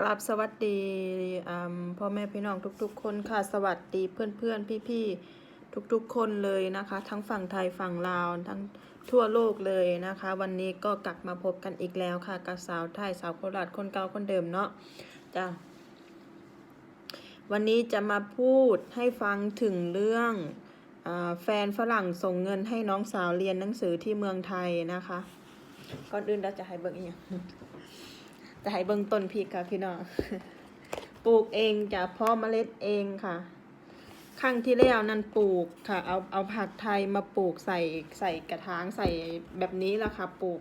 กราบสวัสดีอ่าพ่อแม่พี่น้องทุกๆ คนค่ะสวัสดีเพื่อนๆ พี่ๆ ทุกๆ คนเลยนะคะ ทั้งฝั่งไทยฝั่งลาวทั้งทั่วโลกเลยนะคะ วันนี้ก็กลับมาพบกันอีกแล้วค่ะกับสาวไทยสาวโคราชคนเก่าคนเดิมเนาะจ้ะวันนี้จะมาพูดให้ฟังถึงเรื่องอแฟนฝรั่งส่งเงินให้น้องสาวเรียนหนังสือที่เมืองไทยนะคะ ก่อนอื่นเราจะให้เบิ่งอีกอย่าง จะให้เบิ่งต้นพริกค่ะพี่น้องปลูกเองจะเพาะเมล็ดเองค่ะครั้งที่แล้วนั่นปลูกค่ะ เอาเอาผักไทยมาปลูกใส่ใส่กระถางใส่แบบนี้แหละค่ะ ปลูก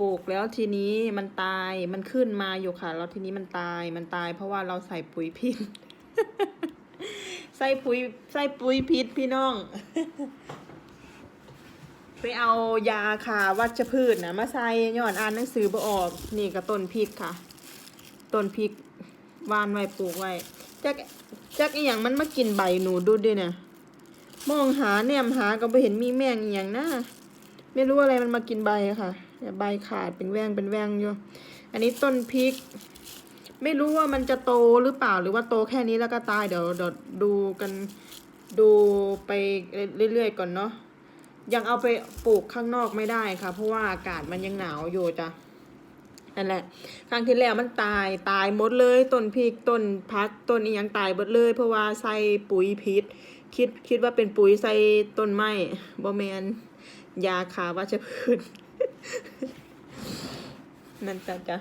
ปลูกแล้วทีนี้มันตายมันขึ้นมาอยู่ค่ะ แล้วทีนี้มันตายมันตาย เพราะว่าเราใส่ปุ๋ยพิษใส่ปุ๋ยใส่ปุ๋ยพิษพี่น้อง ไปเอายาขาวัชพืชนะมาใส่ย้อนอ่านหนังสือบ่ออกนี่ก็ต้นพริกค่ะต้นพริกวานไว้ปลูกไว้จักจักอีหยังมันมากินใบหนูดูดิเนี่ยมองหาแนมหาก็ไม่เห็นมีแมงอีหยังนะไม่รู้อะไรมันมากินใบค่ะใบขาดเป็นแวงเป็นแวงอยู่อันนี้ต้นพริก ไม่รู้ว่ามันจะโตหรือเปล่าหรือว่าโตแค่นี้แล้วก็ตายเดี๋ยวเดี๋ยวดูกันดูไปเรื่อยๆก่อนเนาะ ยังเอาไปปลูกข้างนอกไม่ได้ค่ะ เพราะว่าอากาศมันยังหนาวอยู่จ้ะนั่นแหละ ครั้งที่แล้วมันตายตายหมดเลยต้นพริกต้นพักต้นอีหยังตายหมดเลย เพราะว่าใส่ปุ๋ยพิษ คิดคิดว่าเป็นปุ๋ยใส่ต้นไม้บ่แมนยาขาวัชพืชนั่นจ้ะจ้ะ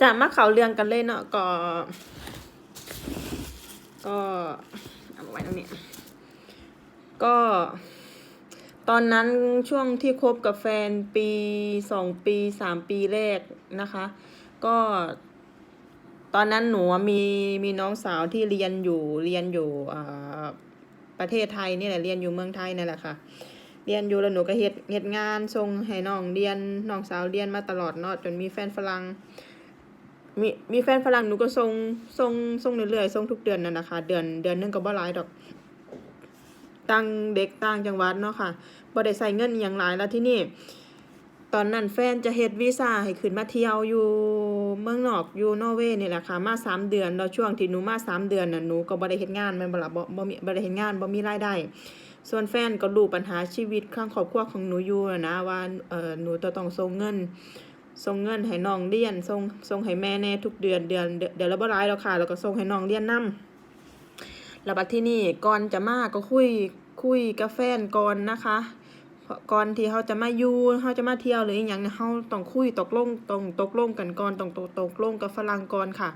จะมาเขาเรียงกันเลยเนาะก็ ก็เอาไว้ตรงนี้ก็ ตอนนั้นช่วงที่คบกับแฟนปีสองปีสามปีแรกนะคะ ก็ตอนนั้นหนูมีมีน้องสาวที่เรียนอยู่เรียนอยู่อ่าประเทศไทยนี่แหละเรียนอยู่เมืองไทยนั่แหละค่ะ เรียนอยู่แล้วหนูก็เฮ็ดเฮ็ดงานส่งให้น้องเรียนน้องสาวเรียนมาตลอดเนาะจนมีแฟนฝรั่งมีมีแฟนฝรั่งหนูก็ส่งส่งส่งเรื่อยๆส่งทุกเดือนนั่นนะคะ เดือนเดือนนึงก็บ่หลายดอกต่างเด็กต่างจังหวัดเนาะค่ะบ่ได้ใส่เงินอย่างหลายแล้วที่นี่ ตอนนั้นแฟนจะเฮ็ดวีซ่าให้ขึ้นมาเที่ยวอยู่เมืองนอกอยู่นอร์เวย์นี่แหละค่ะมาสามเดือนแล้วช่วงที่หนูมาสามเดือนน่ะหนูก็บ่ได้เฮ็ดงานม่นบ่ล่ะบ่บ่มีบ่ได้เฮ็ดงานบ่มีรายได้ส่วนแฟนก็รู้ปัญหาชีวิตข้างครอบครัวของหนูอยู่นะว่าเอ่อหนูจะต้องส่งเงินส่งเงินให้น้องเรียนส่งส่งให้แม่แน่ทุกเดือนเดือนเดือนเดือนละบ่หลายแล้วค่ะแล้วก็ส่งให้น้องเรียนนำแล้วบัดที่นี่ก่อนจะมาก็คุยคุยกับแฟนก่อนนะคะ ก่อนที่เขาจะมาอยู่เขาจะมาเที่ยวหรืออหย่างเนี่ยเขาต้องคุยตกลงต้องตกลงกันก่อนต้องตกลงกับฝรั่งก่อนค่ะ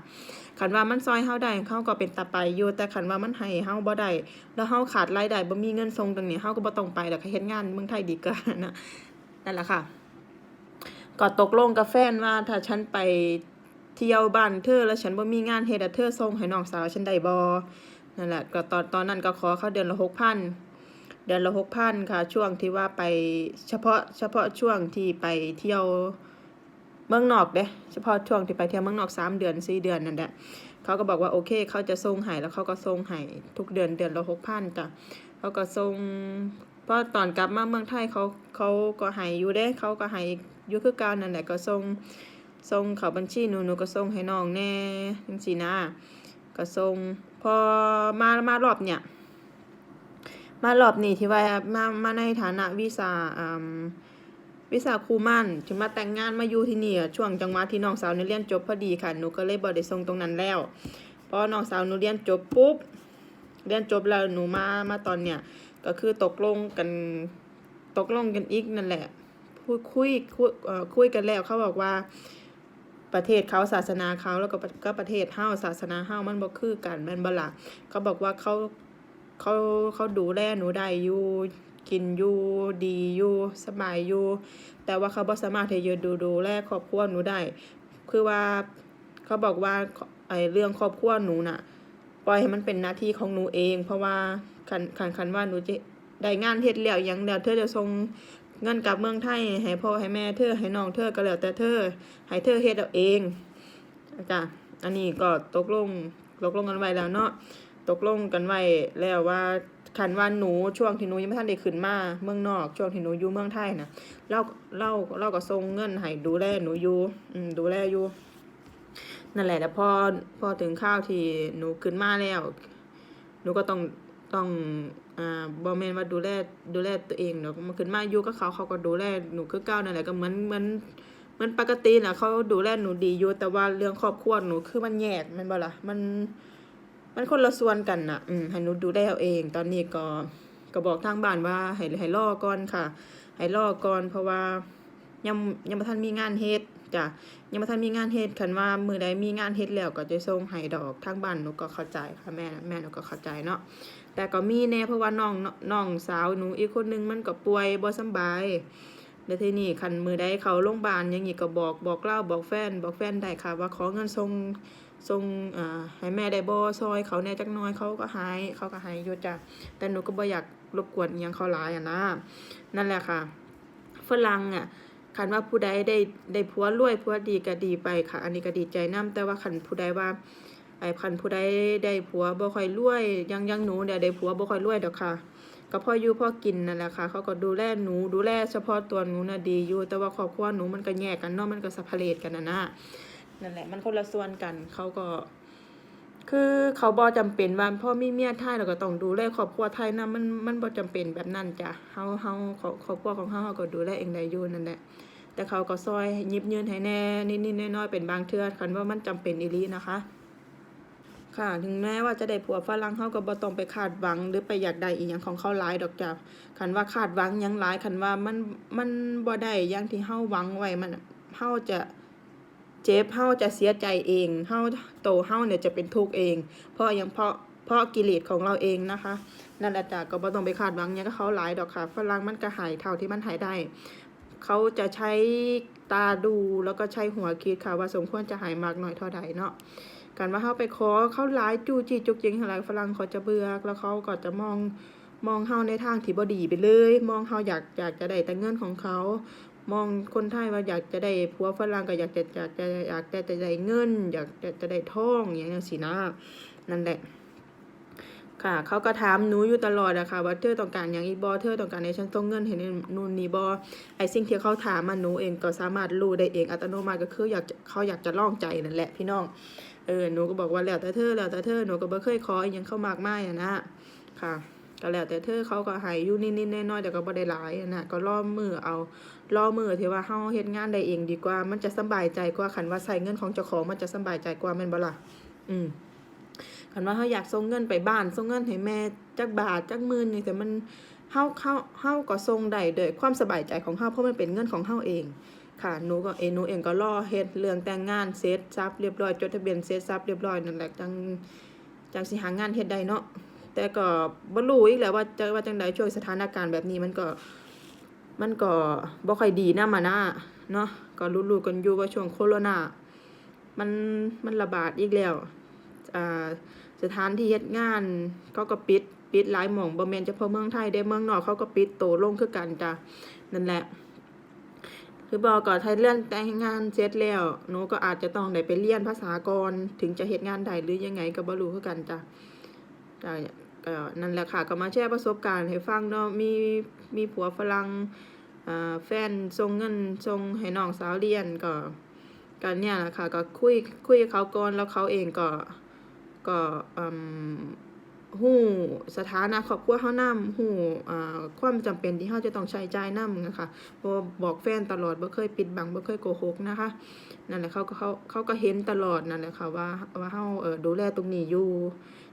คันว่ามันซอยเฮาได้เขาก็เป็นตาไปอยู่แต่คันว่ามันให้เฮาบ่ได้แล้วเฮาขาดรายได้บ่มีเงินส่งตรงนี้เฮาก็บ่ต้องไปแล้วก็เฮ็ดงานเมืองไทยดีกว่านะนั่นแหละค่ะก็ตกลงกับแฟนว่าถ้าฉันไปเที่ยวบ้านเธอแล้วฉันบ่มีงานเฮ็ดะเธอส่งให้น้องสาวฉันได้บ่นั่นแหละก็ตอนตอนนั้นก็ขอเขาเดือนละ6,000 เดือนละ6,000ค่ะ ช่วงที่ว่าไปเฉพาะเฉพาะช่วงที่ไปเที่ยวเมืองนอกเด้เฉพาะช่วงที่ไปเที่ยวเมืองนอก3เดือน4เดือนนั่นแหละเขาก็บอกว่าโอเค เขาจะส่งให้แล้วเขาก็ส่งให้ทุกเดือนเดือนละ6,000จ้ะเขาก็ส่งเพราะตอนกลับมาเมืองไทยเขาเขาก็ให้อยู่เด้เขาก็ให้อยู่คือกันนั่นแหละก็ส่งส่งเขาบัญชีหนูหนูก็ส่งให้น้องแน่จังซี่นะก็ส่งพอมามารอบเนี่ย มารอบนี้ที่ว่ามามาในฐานะวีซ่าอ่าวีซ่าครูมั่นถึงมาแต่งงานมาอยู่ที่นี่ช่วงจังหวะที่น้องสาวหนูเรียนจบพอดีค่ะหนูก็เลยบ่ได้ส่งตรงนั้นแล้วพราะน้องสาวหนูเรียนจบปุ๊บเรียนจบแล้วหนูมามาตอนเนี้ยก็คือตกลงกันตกลงกันอีกนั่นแหละพูดคุยคุยอ่อคุยกันแล้วเขาบอกว่าประเทศเขาศาสนาเขาแล้วก็ประก็ประเทศเฮาศาสนาเฮามันบ่คือกันแม่นบ่ล่ะเขาบอกว่าเขา เขาเขาดูแลหนูได้อยู่กินอยู่ดีอยู่สบายอยู่แต่ว่าเขาบ่สามารถที่จะดูดูแลครอบครัวหนูได้คือว่าเขาบอกว่าไอ้เรื่องครอบครัวหนูน่ะปล่อยให้มันเป็นหน้าที่ของหนูเอง เพราะว่าคันคันคันว่าหนูจะได้งานเฮ็ดแล้วยังแล้วเธอจะส่งเงินกลับเมืองไทยให้พ่อให้แม่เธอให้น้องเธอก็แล้วแต่เธอให้เธอเฮ็ดเอาเองจ้ะอันนี้ก็ตกลงตกลงกันไว้แล้วเนาะ ตกลงกันไว้แล้วว่าคันว่าหนูช่วงที่หนูยังไม่ทันได้ขึ้นมาเมืองนอกช่วงที่หนูอยู่เมืองไทยนะเราเราเราก็ส่งเงินให้ดูแลหนูอยู่ดูแลอยู่นั่นแหละแต่พอพอถึงข้าวที่หนูขึ้นมาแล้ว หนูก็ต้องต้องอ่าบอแมนว่าดูแลดูแลตัวเองเนาะมาขึ้นมาอยู่กับเขาเขาก็ดูแลหนูคือเก้านั่นแหละก็เหมือนเหมือนเหมือนปกตินะเขาดูแลหนูดีอยู่แต่ว่าเรื่องครอบครัวหนูคือมันแยกมันบ่ละมัน มันคนละส่วนกันน่ะอืมให้หนูดูแลเอาเอง ตอนนี้ก็ก็บอกทางบ้านว่าให้ให้รอก่อนค่ะให้รอก่อนเพราะว่ายังยังบ่ทันมีงานเฮ็ดจ้ะยังบ่ทันมีงานเฮ็ดคันว่ามื้อใดมีงานเฮ็ดแล้วก็จะส่งให้ดอกทางบ้านหนูก็เข้าใจค่ะแม่แม่หนูก็เข้าใจเนาะแต่ก็มีแน่เพราะว่าน้องน้องสาวหนูอีกคนนึงมันก็ป่วยบ่สบายแล้วทีนี้คันมือใดเขาโรงพยาบาลอย่างงี้ก็บอกบอกเล่าบอกแฟน บอกแฟนได้ค่ะ ว่าขอเงินส่ง ส่งให้แม่ได้บ่ซอยเขาแน่จักน้อยเขาก็หายเขาก็หายอยู่จ้ะแต่หนูก็บ่อยากรบกวนยังเขาหลายอะนะ นั่นแหละค่ะฝรั่งอะคันว่าผู้ใดได้ได้ผัวรวยผัวดีก็ดีไปค่ะ อันนี้ก็ดีใจนํแต่ว่าคันผู้ใดว่าไอ้คันผู้ใดได้ผัวบ่ค่อยรวย ยังยังหนูเนี่ยวได้ผัวบ่ค่อยรวยดอกค่ะ ก็พ่ออยู่พ่อกินนั่นแหละค่ะ เขาก็ดูแลหนูดูแลเฉพาะตัวหนูน่ะดีอยู่แต่ว่าครอบครัวหนูมันก็แยกกันเนาะมันก็สัพเพเลตกันน่ะนะ นั่นแหละ มันคนละส่วนกันเขาก็ คือเขาบอจำเป็นว่าพ่อมีเมียไทยเราก็ต้องดูแลครอบครัวไทยนะมันมันบอจำเป็นแบบนั้นจ้ะเฮาเฮาครอบครอบครัวของเฮาเฮาก็ดูแลเองได้อยู่นั่นแหละแต่เขาก็ซอยยิบยืนให้แน่นิดๆน้อยๆเป็นบางเทื่อคันว่ามันจำเป็นอีลีนะคะค่ะถึงแม้ว่าจะได้ผัวฝรั่งเฮาก็บ่ต้องไปคาดหวัง หรือไปอยากได้อีหยังของเขาหลายดอกจ้ะคันว่าคาดหวังยังหลายคันว่ามันมันบ่ได้อย่างที่เฮาหวังไว้มันเฮาจะ เจ็บเฮาจะเสียใจเองเฮาโตเฮาเนี่ยจะเป็นทุกข์เอง เพราะอย่างเพราะเพราะกิเลสของเราเองนะคะ นั่นแหละจ้ะก็บ่ต้องไปคาดหวังหยังกับเขาหลายดอกค่ะฝรั่งมันก็หายเท่าที่มันหายได้ เขาจะใช้ตาดูแล้วก็ใช้หัวคิดค่ะว่าสมควรจะหายมากน้อยเท่าใดเนาะการว่าเฮาไปขอเขาหลายจู้จี้จุกจิงอะไรฝรั่งเขาจะเบื่อแล้วเขาก็จะมองมองเฮาในทางที่บดีไปเลย มองเฮาอยากอยากจะได้แต่เงินของเขา มองคนไทยว่าอยากจะได้ผัวฝรั่งก็อยากจะอยากจะอยากจะจะได้เงิน อยากจะจะได้ทองอย่างนี้สินะนั่นแหละ ค่ะเขาก็ถามหนูอยู่ตลอดอะค่ะว่าเธอต้องการอย่างอีบอเธอต้องการให้ฉันส่งเงินให้นู่นนี่บอไอสิ่งที่เขาถามมาหนูเองก็สามารถรู้ได้เองอัตโนมัติก็คืออยากเขาอยากจะล่องใจนั่นแหละพี่น้องเออหนูก็บอกว่าแล้วแต่เธอแล้วแต่เธอหนูก็บ่เคยขออหยังเข้ามากมายอะนะค่ะ ก็แล้วแต่เธอเขาก็ให้อยู่นิดๆน้อยๆแต่ก็บ่ได้หลายนะก็ล่อมือเอาล่อมือที่ว่าเฮาเฮ็ดงานได้เองดีกว่า มันจะสบายใจกว่าคันว่าใช้เงินของเจ้าของมันจะสบายใจกว่าแม่นบ่ล่ะอืมคันว่าเขาอยากส่งเงินไปบ้านส่งเงินให้แม่จักบาทจักหมื่นนี่แต่มันเฮาเฮาเฮาก็ส่งได้โดยความสบายใจของเฮาเพราะมันเป็นเงินของเฮาเองค่ะหนูก็เอหนูเองก็รอเฮ็ดเรื่องแต่งงานเสร็จสับเรียบร้อยจดทะเบียนเสร็จสับเรียบร้อยนั่นแหละจังจังสิหางานเฮ็ดได้เนาะ แต่ก็บ่รู้อีกแหละว่าจะว่าจังใดช่วงสถานการณ์แบบนี้มันก็มันก็บ่ค่อยดีนำมานะเนาะก็รู้ๆกันอยู่ว่าช่วงโควิดมันมันระบาดอีกแล้วอ่าสถานที่เฮ็ดงานเขาก็ปิดปิดหลายหม่องบ่แม่นเฉพาะเมืองไทยเด้เมืองนอกเขาก็ปิดโตลงคือกันจ้ะนั่นแหละคือบอกก่อนไทยเลื่อนแต่งงานเสร็จแล้วหนูก็อาจจะต้องได้ไปเรียนภาษาก่อนถึงจะเฮ็ดงานได้หรือยังไงก็บ่รู้คือกันจ้ะจ้ะ ก็นั่นแหละค่ะก็มาแชร์ประสบการณ์ให้ฟังเนาะมีมีผัวฝรั่งแฟนส่งเงินส่งให้น้องสาวเรียนก็ก็เนี่ยแหละค่ะก็คุยคุยกับเขาก่อนแล้วเขาเองก็ก็อืมฮู้สถานะครอบครัวเฮานำฮู้ความจำเป็นที่เฮาจะต้องใช้จ่ายนำนะคะบ่บอกแฟนตลอดบ่เคยปิดบังบ่เคยโกหกนะคะนั่นแหละเขาก็เขาเขาก็เห็นตลอดนั่นแหละค่ะว่าว่าเฮาเอ่อดูแลตรงนี้อยู่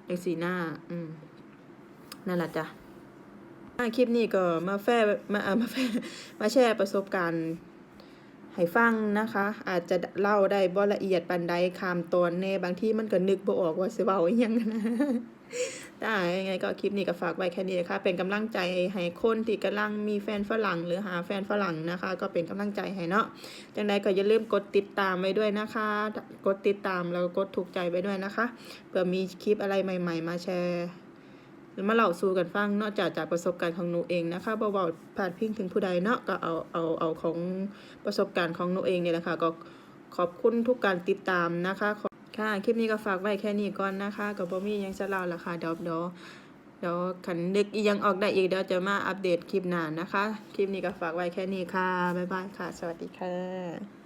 จังซี่นะอืม นั่นล่ะจ้ะคลิปนี้ก็มาแฟร์มาอ่มาแฟมาแชร์ประสบการณ์ให้ฟังนะคะ อาจจะเล่าได้บ่ละเอียดปานใดคามตอนแน่บางที่มันก็นึกบ่ออกว่าสิเว้าอิหยังนะได้ยังไงก็คลิปนี้ก็ฝากไว้แค่นี้นะคะเป็นกำลังใจให้คนที่กำลังมีแฟนฝรั่ง หรือหาแฟนฝรั่งนะคะ ก็เป็นกำลังใจให้เนาะจังใดก็อย่าลืมกดติดตามไว้ด้วยนะคะ กดติดตามแล้วก็กดถูกใจไว้ด้วยนะคะเผื่อมีคลิปอะไรใหม่ ๆ มาแชร์ มาเล่าสู่กันฟังนอกจากจากประสบการณ์ของหนูเองนะคะบ่เว้าพาดพิงถึงผู้ใดเนาะก็เอาเอาเอาของประสบการณ์ของหนูเองเนี่ยแหละค่ะก็ขอบคุณทุกการติดตามนะคะขอค่ะคลิปนี้ก็ฝากไว้แค่นี้ก่อนนะคะก็บ่มียังจะเล่าละค่ะเดี๋ยวเดี๋ยวเดี๋ยวคันนึกอีหยังออกได้อีกเดี๋ยวจะมาอัปเดตคลิปหน้านะคะ คลิปนี้ก็ฝากไว้แค่นี้ค่ะ บ๊ายบายค่ะ สวัสดีค่ะ